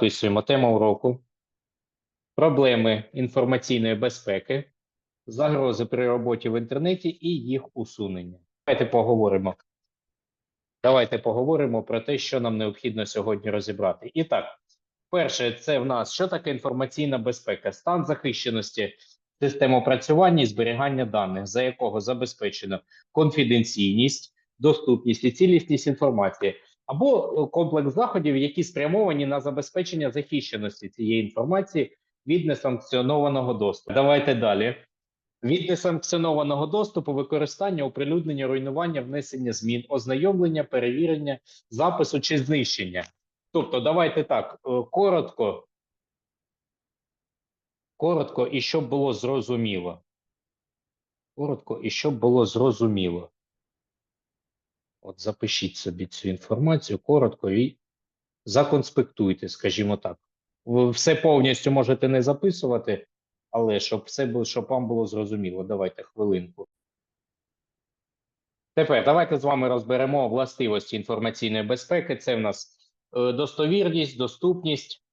Записуємо тему уроку. Проблеми інформаційної безпеки, загрози при роботі в інтернеті і їх усунення. Давайте поговоримо. Давайте поговоримо про те, що нам необхідно сьогодні розібрати. І так, перше, це в нас що таке інформаційна безпека, стан захищеності систем опрацювання і зберігання даних, за якого забезпечено конфіденційність, доступність і цілісність інформації, або е, комплекс заходів, які спрямовані на забезпечення захищеності цієї інформації від несанкціонованого доступу. Давайте далі. Від несанкціонованого доступу, використання, оприлюднення, руйнування, внесення змін, ознайомлення, перевірення, запису чи знищення. Тобто, давайте так, е, коротко, коротко і щоб було зрозуміло. Коротко і щоб було зрозуміло. От запишіть собі цю інформацію коротко і законспектуйте, скажімо так. Ви все повністю можете не записувати, але щоб все було, щоб вам було зрозуміло. Давайте хвилинку. Тепер давайте з вами розберемо властивості інформаційної безпеки. Це в нас е, достовірність, доступність,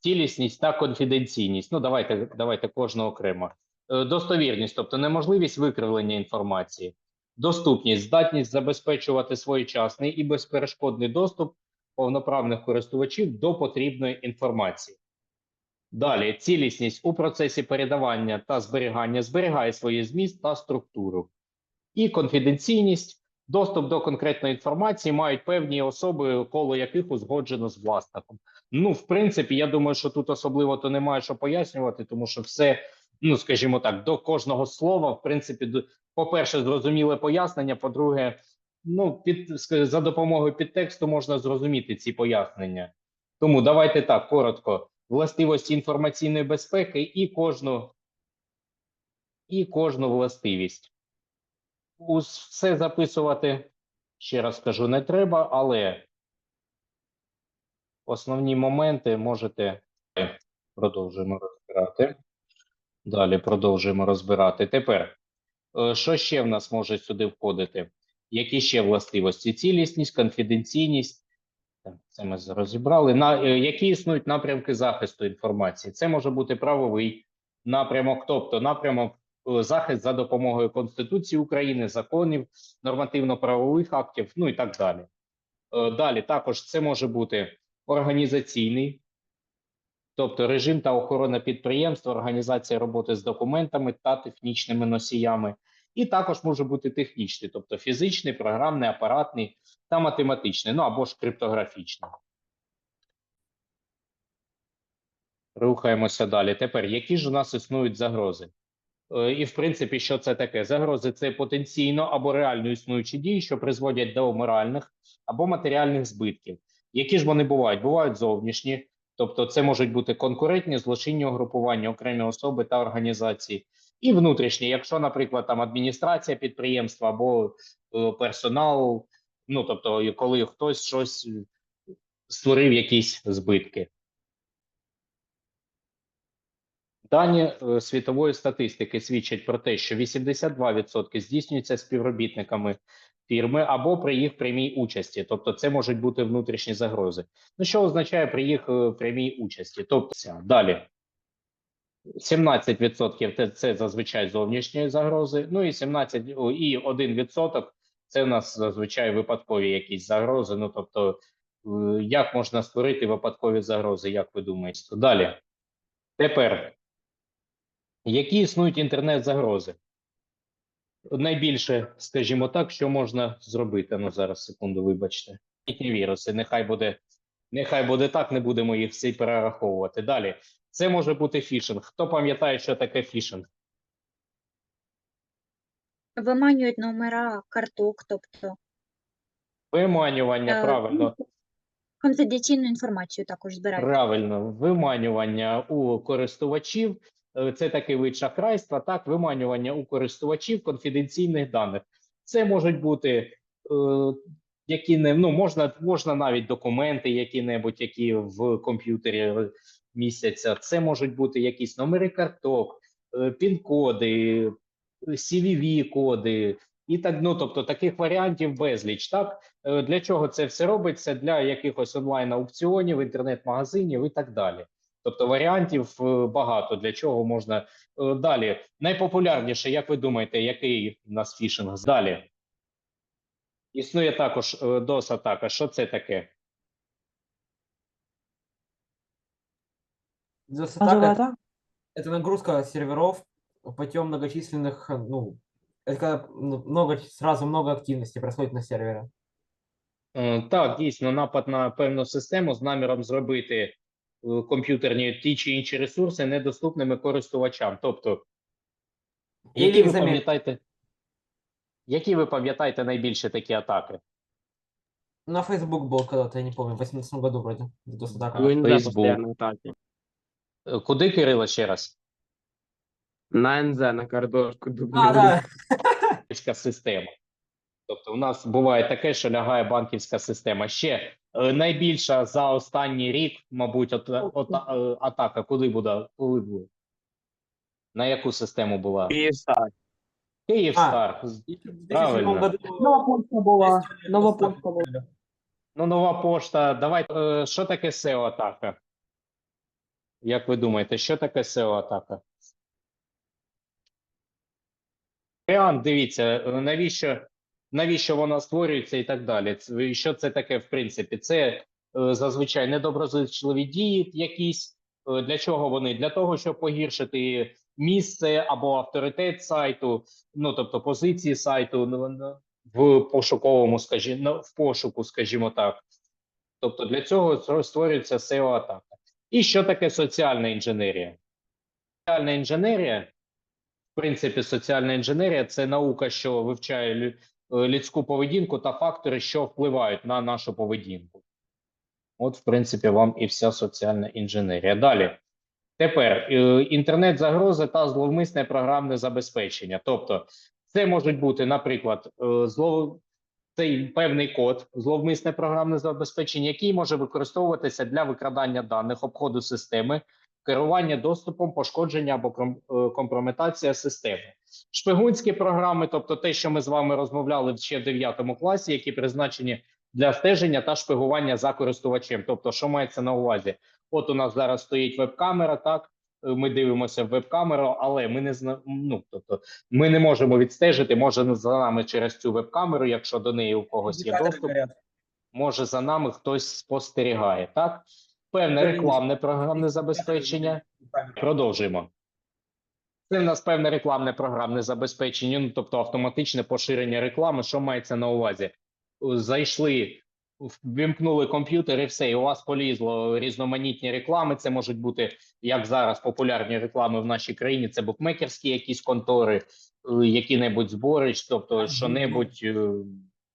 цілісність та конфіденційність. Ну, давайте, давайте кожного окремо. Е, Достовірність, тобто неможливість викривлення інформації, доступність, здатність забезпечувати своєчасний і безперешкодний доступ повноправних користувачів до потрібної інформації. Далі цілісність у процесі передавання та зберігання зберігає свої зміст та структуру. І конфіденційність, доступ до конкретної інформації мають певні особи, коло яких узгоджено з власником. Ну, в принципі, я думаю, що тут особливо то немає що пояснювати, тому що все, ну скажімо так, до кожного слова, в принципі, по-перше, зрозуміле пояснення. По-друге, ну, під за допомогою підтексту можна зрозуміти ці пояснення. Тому давайте так коротко: властивості інформаційної безпеки і кожну, і кожну властивість. Все записувати, ще раз кажу, не треба, але основні моменти можете продовжуємо розбирати. Далі продовжуємо розбирати. Тепер, е, що ще в нас може сюди входити? Які ще властивості? Цілісність, конфіденційність. Це ми розібрали. На, е, які існують напрямки захисту інформації? Це може бути правовий напрямок, тобто напрямок е, захист за допомогою Конституції України, законів, нормативно-правових актів, ну і так далі. Далі також це може бути організаційний, тобто режим та охорона підприємства, організація роботи з документами та технічними носіями. І також може бути технічний, тобто фізичний, програмний, апаратний та математичний, ну або ж криптографічний. Рухаємося далі. Тепер, які ж у нас існують загрози? Е, І, в принципі, що це таке? Загрози це потенційно або реально існуючі дії, що призводять до моральних або матеріальних збитків. Які ж вони бувають? Бувають зовнішні, тобто це можуть бути конкурентні, злочинні угрупування, окремі особи та організації, і внутрішні, якщо, наприклад, там адміністрація підприємства або е, персонал, ну тобто, коли хтось щось е, створив якісь збитки. Дані е, світової статистики свідчать про те, що 82% здійснюється співробітниками фірми або при їх прямій участі. Тобто, це можуть бути внутрішні загрози. Ну, що означає при їх е, прямій участі? Тобто, далі 17% це, зазвичай зовнішні загрози. Ну і 17, і 1% це у нас зазвичай випадкові якісь загрози. Ну тобто, е, як можна створити випадкові загрози, як ви думаєте? Далі. Тепер які існують інтернет-загрози? Найбільше, скажімо так, що можна зробити. Ну, зараз секунду, вибачте. Їхні віруси. Нехай буде, нехай буде так, не будемо їх всі перераховувати. Далі. Це може бути фішинг. Хто пам'ятає, що таке фішинг? Виманюють номера карток, тобто Виманювання, Е, правильно. конфіденційну інформацію також збирають. Правильно, виманювання у користувачів. Е, Це такий вид шахрайства, так, виманювання у користувачів конфіденційних даних. Це можуть бути е, які не ну можна, можна навіть документи, які-небудь, які в комп'ютері містяться. Це можуть бути якісь номери карток, е, пін-коди, CVV-коди, І так, ну тобто таких варіантів безліч. Так Е, для чого це все робиться? Для якихось онлайн аукціонів, інтернет-магазинів і так далі. Тобто варіантів е, багато для чого можна Е, далі. Найпопулярніше, як ви думаєте, який у нас фішинг? Далі існує також е, DOS атака. Що це таке? DDoS Базовая атака атака? это нагрузка серверов путем многочисленных, э, ну, это когда ну, много, сразу много активности происходит на сервере. Е, Так, дійсно, напад на певну систему з наміром зробити е, комп'ютерні ті чи інші ресурси недоступними користувачам. Тобто, які ви пам'ятаєте, які ви пам'ятаєте найбільше такі атаки? На Facebook был когда-то, я не помню, в 2018 году вроде атака. У НЗ Facebook. Е, Куди Кирило ще раз? На НЗ, на картошку. А, да. банківська система. Тобто, у нас буває таке, що лягає банківська система. Ще найбільша за останній рік, мабуть, от, от, е, атака. Куди буде? Коли буде? На яку систему була? Київстар. Київстар. И в 2007 Правильно. Нова почта була. Нова почта була. Ну, нова пошта. Давайте. е, Що таке SEO атака? Як ви думаєте, що таке SEO атака? Варіант, дивіться, е, навіщо, навіщо вона створюється і так далі. Що це таке, в принципі? Це е, зазвичай недоброзичливі дії якісь. Е, Для чого вони? Для того, щоб погіршити місце або авторитет сайту, ну тобто позиції сайту ну, ну, в пошуковому, скажімо, в пошуку, скажімо так. Тобто для цього створюється SEO атака. І що таке соціальна інженерія? Соціальна інженерія, в принципі, соціальна інженерія це наука, що вивчає людську поведінку та фактори, що впливають на нашу поведінку. От, в принципі, вам і вся соціальна інженерія. Далі. Тепер е, інтернет-загрози та зловмисне програмне забезпечення. Тобто, це можуть бути, наприклад, е, злов... цей певний код, зловмисне програмне забезпечення, який може використовуватися для викрадання даних, обходу системи, керування доступом, пошкодження або е, компрометація системи. Шпигунські програми, тобто те, що ми з вами розмовляли ще в 9 класі, які призначені для стеження та шпигування за користувачем. Тобто, що мається на увазі? От у нас зараз стоїть веб-камера, так е, ми дивимося в веб-камеру, але ми не зна... ну, тобто, ми не можемо відстежити, може за нами через цю веб-камеру, якщо до неї у когось є доступ, може за нами хтось спостерігає. Так, певне рекламне програмне забезпечення. Продовжуємо. Це в нас певне рекламне програмне забезпечення, ну тобто автоматичне поширення реклами. Що мається на увазі? Зайшли, ввімкнули комп'ютер і все, і у вас полізло різноманітні реклами. Це можуть бути як зараз популярні реклами в нашій країні. Це букмекерські якісь контори, е, які-небудь зборич, тобто Ага. що-небудь, е,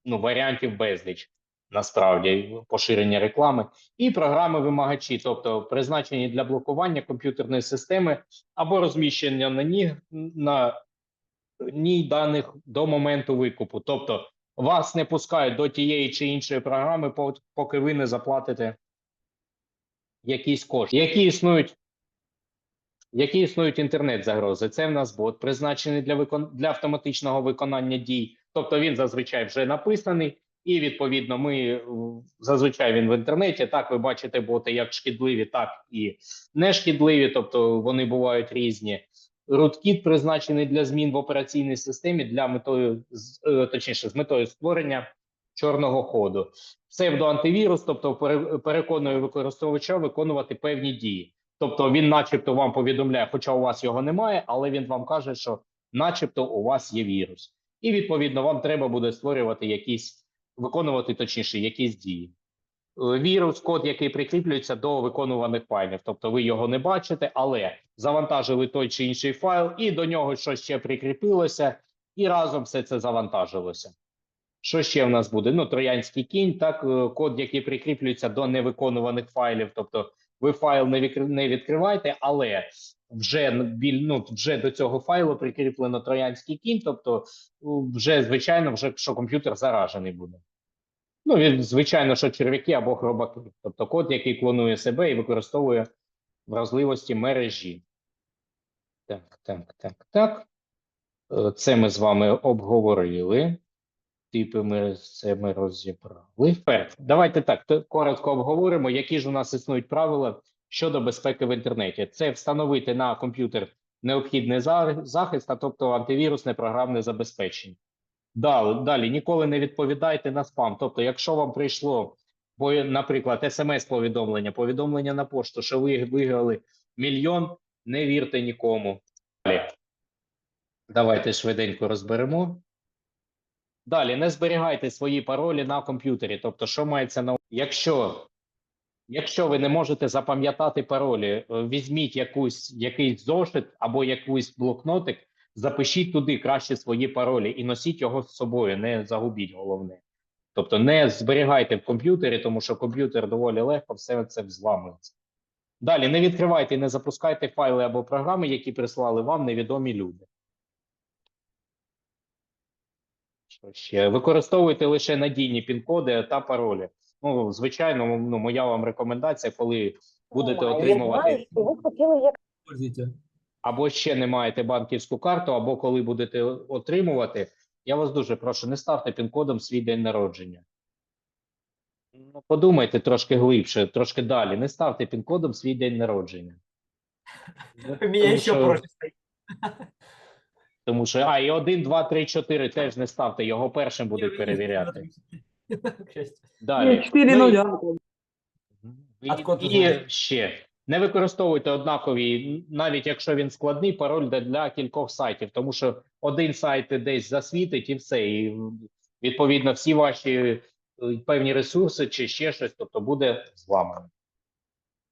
ну, варіантів безліч. Насправді поширення реклами і програми вимагачі, тобто призначені для блокування комп'ютерної системи або розміщення на ній на ній даних до моменту викупу. Тобто вас не пускають до тієї чи іншої програми, поки ви не заплатите якісь кошти. Які існують, які існують інтернет-загрози? Це в нас бот, призначений для викон... для автоматичного виконання дій. Тобто він зазвичай вже написаний, і відповідно ми е, зазвичай він в інтернеті. Так, ви бачите боти як шкідливі, так і нешкідливі, тобто вони бувають різні. Rootkit призначений для змін в операційній системі для метою е, точніше з метою створення чорного ходу. Псевдоантивірус, тобто пере- переконує використовувача виконувати певні дії. Тобто він, начебто, вам повідомляє, хоча у вас його немає, але він вам каже, що, начебто, у вас є вірус, і відповідно вам треба буде створювати якісь, виконувати точніше, якісь дії. Е, Вірус, код, який прикріплюється до виконуваних файлів, тобто ви його не бачите, але завантажили той чи інший файл, і до нього щось ще прикріпилося, і разом все це завантажилося. Що ще в нас буде? Ну, троянський кінь, так, е, код, який прикріплюється до невиконуваних файлів. Тобто, ви файл не, відкри- не відкриваєте, але вже ну, вже до цього файлу прикріплено троянський кінь, тобто вже звичайно, вже що комп'ютер заражений буде. Ну, звичайно, що черв'яки або хробаки, тобто код, який клонує себе і використовує вразливості мережі. Так, так, так, так. Е, Це ми з вами обговорили. Типи ми це ми розібрали. Давайте так коротко обговоримо, які ж у нас існують правила щодо безпеки в інтернеті. Це встановити на комп'ютер необхідний захист, а тобто антивірусне програмне забезпечення. Далі, ніколи не відповідайте на спам. Тобто, якщо вам прийшло, наприклад, смс-повідомлення, повідомлення на пошту, що ви виграли мільйон, не вірте нікому. Далі. Давайте швиденько розберемо. Далі не зберігайте свої паролі на комп'ютері. Тобто, що мається на якщо, якщо ви не можете запам'ятати паролі, е, візьміть якусь, якийсь зошит або якийсь блокнотик, запишіть туди краще свої паролі і носіть його з собою, не загубіть головне. Тобто не зберігайте в комп'ютері, тому що комп'ютер доволі легко все це взламується. Далі не відкривайте і не запускайте файли або програми, які прислали вам невідомі люди. Що ще? Використовуйте лише надійні пін-коди та паролі. Ну, звичайно, ну, моя вам рекомендація, коли будете отримувати Ви хотіли як. Або ще не маєте банківську карту, або коли будете отримувати, я вас дуже прошу, не ставте пін-кодом свій день народження. Ну, подумайте трошки глибше, трошки далі. Не ставте пін-кодом свій день народження. Ну, тому що- проще. Тому що, а, і 1, 2, 3, 4 теж не ставте, його першим будуть перевіряти. Далі. 4 Ну, і- нуля. І, ще не використовуйте однакові, навіть якщо він складний, пароль для, кількох сайтів, тому що один сайт десь засвітить і все. І відповідно всі ваші е, певні ресурси чи ще щось, тобто буде зламано.